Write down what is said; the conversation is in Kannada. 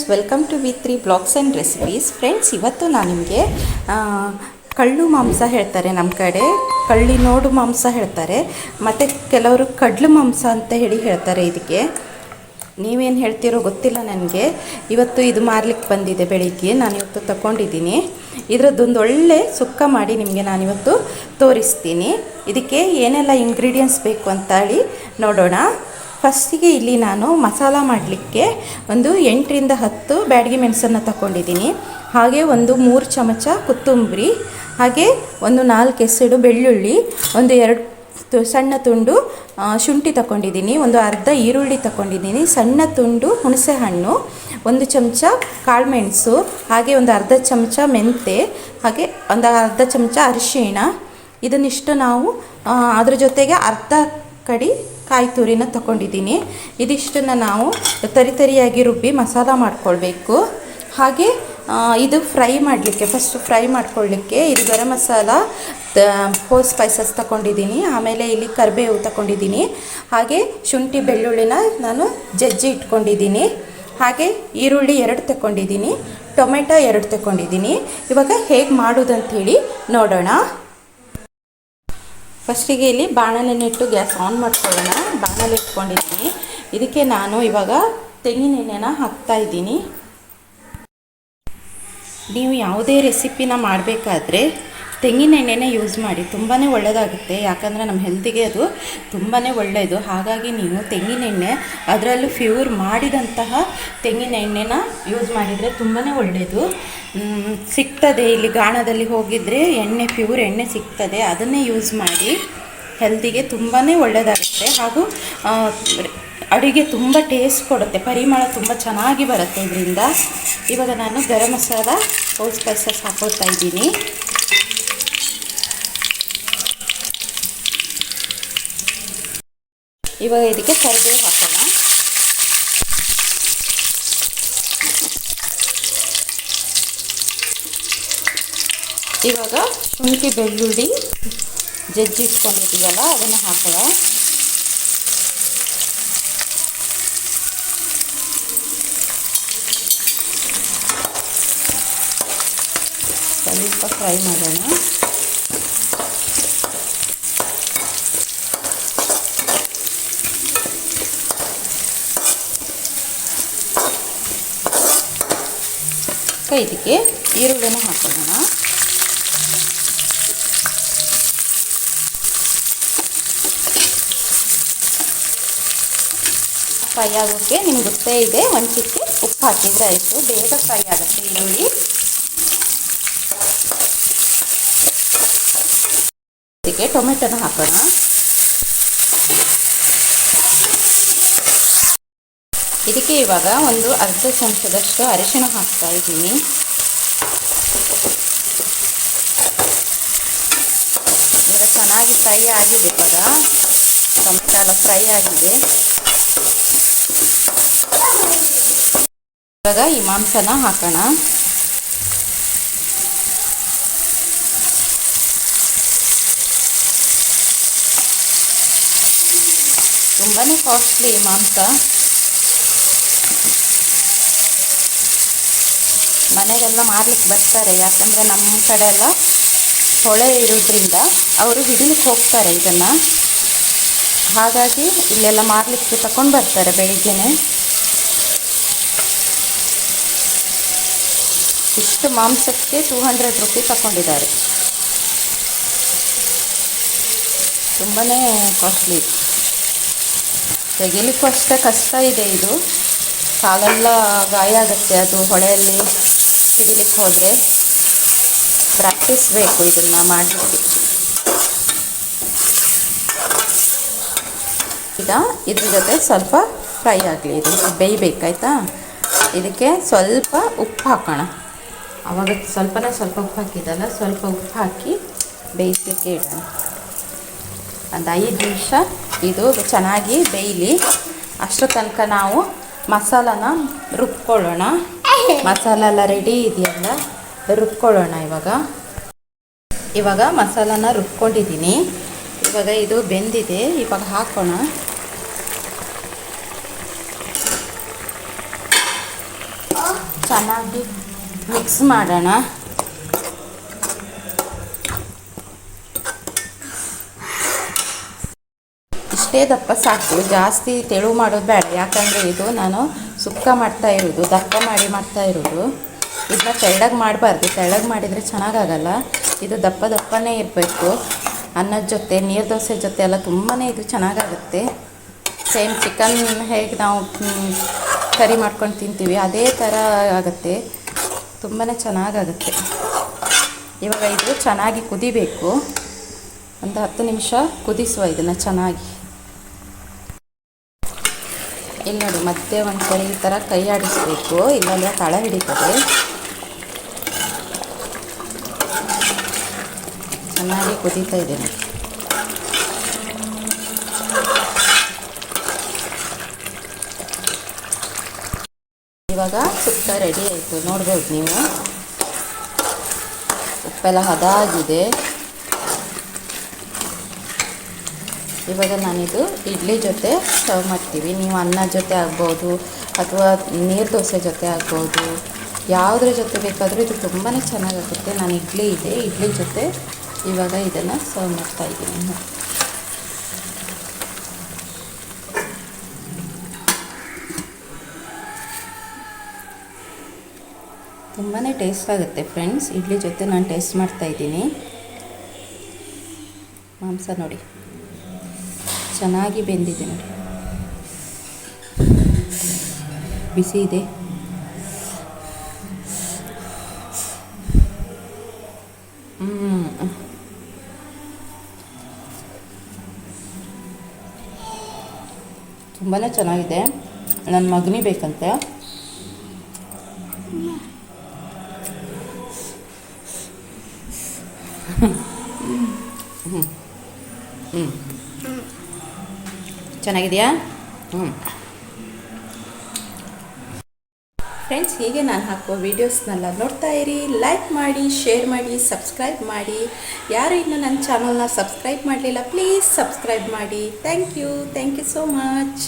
Friends welcome to V three blogs and recipes friends ಇವತ್ತು ನಾನು ನಿಮಗೆ ಕಳ್ಳು ಮಾಂಸ ಹೇಳ್ತಾರೆ ನಮ್ಮ ಕಡೆ. ಕಳ್ಳಿನೋಡು ಮಾಂಸ ಹೇಳ್ತಾರೆ. ಮತ್ತು ಕೆಲವರು ಕಡ್ಲು ಮಾಂಸ ಅಂತ ಹೇಳಿ ಹೇಳ್ತಾರೆ ಇದಕ್ಕೆ. ನೀವೇನು ಹೇಳ್ತೀರೋ ಗೊತ್ತಿಲ್ಲ ನನಗೆ. ಇವತ್ತು ಇದು ಮಾರ್ಲಿಕ್ಕೆ ಬಂದಿದೆ ಬೆಳಿಗ್ಗೆ. ನಾನು ಇವತ್ತು ತಗೊಂಡಿದ್ದೀನಿ ಇದರದ್ದೊಂದು ಒಳ್ಳೆ ಸುಕ್ಕ ಮಾಡಿ ನಿಮಗೆ ನಾನಿವತ್ತು ತೋರಿಸ್ತೀನಿ. ಇದಕ್ಕೆ ಏನೆಲ್ಲ ಇಂಗ್ರೀಡಿಯೆಂಟ್ಸ್ ಬೇಕು ಅಂತ ಹೇಳಿ ನೋಡೋಣ. ಫಸ್ಟಿಗೆ ಇಲ್ಲಿ ನಾನು ಮಸಾಲ ಮಾಡಲಿಕ್ಕೆ ಒಂದು ಎಂಟರಿಂದ ಹತ್ತು ಬ್ಯಾಡಗಿ ಮೆಣಸನ್ನು ತಗೊಂಡಿದ್ದೀನಿ ಹಾಗೆ ಒಂದು ಮೂರು ಚಮಚ ಕೊತ್ತಂಬರಿ, ಹಾಗೆ ಒಂದು ನಾಲ್ಕು ಎಸಡು ಬೆಳ್ಳುಳ್ಳಿ, ಒಂದು ಎರಡು ಸಣ್ಣ ತುಂಡು ಶುಂಠಿ ತಗೊಂಡಿದ್ದೀನಿ ಒಂದು ಅರ್ಧ ಈರುಳ್ಳಿ ತಗೊಂಡಿದ್ದೀನಿ ಸಣ್ಣ ತುಂಡು ಹುಣಸೆ ಹಣ್ಣು ಒಂದು ಚಮಚ ಕಾಳುಮೆಣಸು, ಹಾಗೆ ಒಂದು ಅರ್ಧ ಚಮಚ ಮೆಂತೆ, ಹಾಗೆ ಒಂದು ಅರ್ಧ ಚಮಚ ಅರಿಶಿಣ. ಇದನ್ನಿಷ್ಟು ನಾವು ಅದ್ರ ಜೊತೆಗೆ ಅರ್ಧ ಕಡಿ ಕಾಯಿ ತುರಿನ ತಗೊಂಡಿದ್ದೀನಿ. ಇದಿಷ್ಟನ್ನು ನಾವು ತರಿ ತರಿಯಾಗಿ ರುಬ್ಬಿ ಮಸಾಲ ಮಾಡ್ಕೊಳ್ಬೇಕು. ಹಾಗೆ ಇದು ಫ್ರೈ ಮಾಡಲಿಕ್ಕೆ ಫಸ್ಟ್ ಫ್ರೈ ಮಾಡ್ಕೊಳ್ಳಿಕ್ಕೆ ಇದು ಗರಂ ಮಸಾಲ ಹೋಲ್ ಸ್ಪೈಸಸ್ ತಗೊಂಡಿದ್ದೀನಿ. ಆಮೇಲೆ ಇಲ್ಲಿ ಕರಿಬೇವು ತಗೊಂಡಿದ್ದೀನಿ. ಹಾಗೆ ಶುಂಠಿ ಬೆಳ್ಳುಳ್ಳಿನ ನಾನು ಜಜ್ಜಿ ಇಟ್ಕೊಂಡಿದ್ದೀನಿ. ಹಾಗೆ ಈರುಳ್ಳಿ ಎರಡು ತಗೊಂಡಿದ್ದೀನಿ. ಟೊಮೆಟೊ ಎರಡು ತಗೊಂಡಿದ್ದೀನಿ. ಇವಾಗ ಹೇಗೆ ಮಾಡೋದಂಥೇಳಿ ನೋಡೋಣ. ಫಸ್ಟಿಗೆ ಇಲ್ಲಿ ಬಾಣಲೆನೆಟ್ಟು ಗ್ಯಾಸ್ ಆನ್ ಮಾಡ್ಕೊಳ್ಳೋಣ. ಬಾಣಲೆ ಇಟ್ಕೊಂಡಿದ್ದೀನಿ. ಇದಕ್ಕೆ ನಾನು ಇವಾಗ ತೆಂಗಿನ ಎಣ್ಣೆನ ಹಾಕ್ತಾ ಇದ್ದೀನಿ. ನೀವು ಯಾವುದೇ ರೆಸಿಪಿನ ಮಾಡಬೇಕಾದ್ರೆ ತೆಂಗಿನ ಎಣ್ಣೆನೇ ಯೂಸ್ ಮಾಡಿ ತುಂಬಾ ಒಳ್ಳೆಯದಾಗುತ್ತೆ ಯಾಕಂದರೆ ನಮ್ಮ ಹೆಲ್ತಿಗೆ ಅದು ತುಂಬಾ ಒಳ್ಳೆಯದು ಹಾಗಾಗಿ ನೀವು ತೆಂಗಿನ ಎಣ್ಣೆ, ಅದರಲ್ಲೂ ಫ್ಯೂರ್ ಮಾಡಿದಂತಹ ತೆಂಗಿನ ಎಣ್ಣೆನ ಯೂಸ್ ಮಾಡಿದರೆ ತುಂಬಾ ಒಳ್ಳೆಯದು ಸಿಗ್ತದೆ. ಇಲ್ಲಿ ಗಾಣದಲ್ಲಿ ಹೋಗಿದರೆ ಎಣ್ಣೆ ಪ್ಯೂರ್ ಎಣ್ಣೆ ಸಿಗ್ತದೆ. ಅದನ್ನೇ ಯೂಸ್ ಮಾಡಿ ಹೆಲ್ತಿಗೆ ತುಂಬಾ ಒಳ್ಳೆಯದಾಗುತ್ತೆ ಹಾಗೂ ಅಡುಗೆ ತುಂಬ ಟೇಸ್ಟ್ ಕೊಡುತ್ತೆ. ಪರಿಮಳ ತುಂಬ ಚೆನ್ನಾಗಿ ಬರುತ್ತೆ ಇದರಿಂದ. ಇವಾಗ ನಾನು ಗರಂ ಮಸಾಲ ಹೋಲ್ ಸ್ಪೈಸಸ್ ಹಾಕೋತಾ ಇದ್ದೀನಿ. ಇವಾಗ ಇದಕ್ಕೆ ಕರಿಬೇವು ಹಾಕೋಣ. ಇವಾಗ ಶುಂಠಿ ಬೆಳ್ಳುಳ್ಳಿ ಜಜ್ಜಿ ಇಟ್ಕೊಂಡಿದ್ದೀವಲ್ಲ ಅದನ್ನು ಹಾಕೋಣ. ಸ್ವಲ್ಪ ಫ್ರೈ ಮಾಡೋಣ. ಈಗ ಇದಕ್ಕೆ ಈರುಳ್ಳಿನ ಹಾಕೊಳ್ಳೋಣ ಫ್ರೈ ಆಗೋಕ್ಕೆ ನಿಮ್ಗೆ ಗೊತ್ತೇ ಇದೆ, ಒಂದು ಉಪ್ಪು ಹಾಕಿದರೆ ಆಯಿತು. ಬೇಗ ಫ್ರೈ ಆಗುತ್ತೆ ಈರುಳ್ಳಿ. ಇದಕ್ಕೆ ಟೊಮೆಟೊನ ಹಾಕೋಣ. ಇದಕ್ಕೆ ಇವಾಗ ಒಂದು ಅರ್ಧ ಚಮಚದಷ್ಟು ಅರಿಶಿಣ ಹಾಕ್ತಾ ಇದ್ದೀನಿ. ಈಗ ಚೆನ್ನಾಗಿ ಫ್ರೈ ಆಗಿದೆ ಇವಾಗ. ಟೊಮೆಟೊ ಫ್ರೈ ಆಗಿದೆ. ಇವಾಗ ಈ ಮಾಂಸನ ಹಾಕೋಣ. ತುಂಬಾ ಕಾಸ್ಟ್ಲಿ ಮಾಂಸ. ಮನೆಗೆಲ್ಲ ಮಾರ್ಲಿಕ್ಕೆ ಬರ್ತಾರೆ. ಯಾಕಂದರೆ ನಮ್ಮ ಕಡೆ ಎಲ್ಲ ಹೊಳೆ ಇರೋದ್ರಿಂದ ಅವರು ಹಿಡಿಲಿಕ್ಕೆ ಹೋಗ್ತಾರೆ ಇದನ್ನು. ಹಾಗಾಗಿ ಇಲ್ಲೆಲ್ಲ ಮಾರ್ಲಿಕ್ಕೆ ತಗೊಂಡು ಬರ್ತಾರೆ ಬೆಳಿಗ್ಗೆನೆ. ಇಷ್ಟು ಮಾಂಸಕ್ಕೆ ಟೂ ಹಂಡ್ರೆಡ್ ರುಪೀಸ್ ತಗೊಂಡಿದ್ದಾರೆ ತುಂಬಾ ಕಾಸ್ಟ್ಲಿ ತೆಗಿಲಿಕ್ಕೂ ಅಷ್ಟೇ ಕಷ್ಟ ಇದೆ ಇದು. ಕಾಲೆಲ್ಲ ಗಾಯ ಆಗುತ್ತೆ. ಅದು ಹೊಳೆಯಲ್ಲಿ ಹಿಡಿಲಿಕ್ಕೆ ಹೋದರೆ ಪ್ರಾಕ್ಟೀಸ್ ಬೇಕು ಇದನ್ನು ಮಾಡಲಿಕ್ಕೆ. ಈಗ ಇದ್ರ ಜೊತೆ ಸ್ವಲ್ಪ ಫ್ರೈ ಆಗಲಿ, ಇದು ಬೇಯಬೇಕಾಯ್ತಾ ಇದಕ್ಕೆ ಸ್ವಲ್ಪ ಉಪ್ಪು ಹಾಕೋಣ. ಆವಾಗ ಸ್ವಲ್ಪನೇ ಸ್ವಲ್ಪ ಉಪ್ಪು ಹಾಕಿದ್ದಲ್ಲ, ಸ್ವಲ್ಪ ಉಪ್ಪು ಹಾಕಿ ಬೇಯಿಸಲಿಕ್ಕೆ ಇಡೋಣ ಒಂದು ಐದು ನಿಮಿಷ ಇದು ಚೆನ್ನಾಗಿ ಬೇಯಲಿ. ಅಷ್ಟರ ತನಕ ನಾವು ಮಸಾಲಾನ ರುಬ್ಕೊಳ್ಳೋಣ. ಮಸಾಲ ಎಲ್ಲ ರೆಡಿ ಇದೆಯಲ್ಲ, ರುಬ್ಕೊಳ್ಳೋಣ ಇವಾಗ. ಇವಾಗ ಮಸಾಲಾನ ರುಬ್ಕೊಂಡಿದ್ದೀನಿ. ಇವಾಗ ಇದು ಬೆಂದಿದೆ, ಇವಾಗ ಹಾಕೋಣ. ಚೆನ್ನಾಗಿ ಮಿಕ್ಸ್ ಮಾಡೋಣ. ಇಷ್ಟೇ ದಪ್ಪ ಸಾಕು, ಜಾಸ್ತಿ ತೆಳು ಮಾಡೋದು ಬೇಡ. ಯಾಕಂದರೆ ಇದು ನಾನು ಸುಕ್ಕ ಮಾಡ್ತಾ ಇರೋದು, ದಪ್ಪ ಮಾಡಿ ಮಾಡ್ತಾ ಇರೋದು. ಇದನ್ನ ತೆಳ್ಳಗೆ ಮಾಡಬಾರ್ದು. ತೆಳ್ಳಗೆ ಮಾಡಿದರೆ ಚೆನ್ನಾಗಾಗಲ್ಲ. ಇದು ದಪ್ಪ ದಪ್ಪನೇ ಇರಬೇಕು. ಅನ್ನದ ಜೊತೆ, ನೀರು ದೋಸೆ ಜೊತೆ ಎಲ್ಲ ತುಂಬಾ ಇದು ಚೆನ್ನಾಗಾಗುತ್ತೆ. ಸೇಮ್ ಚಿಕನ್ ಹೇಗೆ ನಾವು ಕರಿ ಮಾಡ್ಕೊಂಡು ತಿಂತೀವಿ, ಅದೇ ಥರ ಆಗುತ್ತೆ. ತುಂಬಾ ಚೆನ್ನಾಗಾಗುತ್ತೆ. ಇವಾಗ ಇದು ಚೆನ್ನಾಗಿ ಕುದಿಬೇಕು. ಒಂದು ಹತ್ತು ನಿಮಿಷ ಕುದಿಸುವ ಇದನ್ನು ಚೆನ್ನಾಗಿ. ಇಲ್ಲಿ ನೋಡಿ, ಮತ್ತೆ ಒಂದು ಕಡೆ ಈ ಥರ ಕೈ ಆಡಿಸ್ಬೇಕು. ಇಲ್ಲಾಂದರೆ ತಳ ಹಿಡಿತದೆ. ಚೆನ್ನಾಗಿ ಕುದೀತಾ ಇದೆ ಇವಾಗ ಸುತ್ತ ರೆಡಿ ಆಯಿತು. ನೋಡ್ಬೋದು ನೀವು. ಉಪ್ಪೆಲ್ಲ ಹದ ಆಗಿದೆ ಇವಾಗ ನಾನಿದು ಇಡ್ಲಿ ಜೊತೆ ಸರ್ವ್ ಮಾಡ್ತೀವಿ. ನೀವು ಅನ್ನ ಜೊತೆ ಆಗ್ಬೋದು ಅಥವಾ ನೀರು ದೋಸೆ ಜೊತೆ ಆಗ್ಬೋದು. ಯಾವುದ್ರ ಜೊತೆ ಬೇಕಾದರೂ ಇದು ತುಂಬಾ ಚೆನ್ನಾಗಾಗುತ್ತೆ. ನಾನು ಇಡ್ಲಿ ಇದೆ, ಇಡ್ಲಿ ಜೊತೆ ಇವಾಗ ಇದನ್ನು ಸರ್ವ್ ಮಾಡ್ತಾ ಇದ್ದೀನಿ. ತುಂಬಾ ಟೇಸ್ಟ್ ಆಗುತ್ತೆ ಫ್ರೆಂಡ್ಸ್ ಇಡ್ಲಿ ಜೊತೆ ನಾನು ಟೇಸ್ಟ್ ಮಾಡ್ತಾ ಇದ್ದೀನಿ. ಮಾಂಸ ನೋಡಿ. ಚೆನ್ನಾಗಿ ಬೆಂದಿದೆ ನೋಡಿ. ಬಿಸಿ ಇದೆ. ತುಂಬಾ ಚೆನ್ನಾಗಿದೆ. ನನ್ನ ಮಗನಿ ಬೇಕಂತೆ. ಚೆನ್ನಾಗಿದೆಯಾ? ಹ್ಞೂ ಫ್ರೆಂಡ್ಸ್ ಹೀಗೆ ನಾನು ಹಾಕೋ ವೀಡಿಯೋಸ್ನೆಲ್ಲ ನೋಡ್ತಾ ಇರಿ ಲೈಕ್ ಮಾಡಿ ಶೇರ್ ಮಾಡಿ ಸಬ್ಸ್ಕ್ರೈಬ್ ಮಾಡಿ. ಯಾರು ಇನ್ನೂ ನನ್ನ ಚಾನಲ್ನ ಸಬ್ಸ್ಕ್ರೈಬ್ ಮಾಡಲಿಲ್ಲ ಪ್ಲೀಸ್ ಸಬ್ಸ್ಕ್ರೈಬ್ ಮಾಡಿ. Thank you thank you so much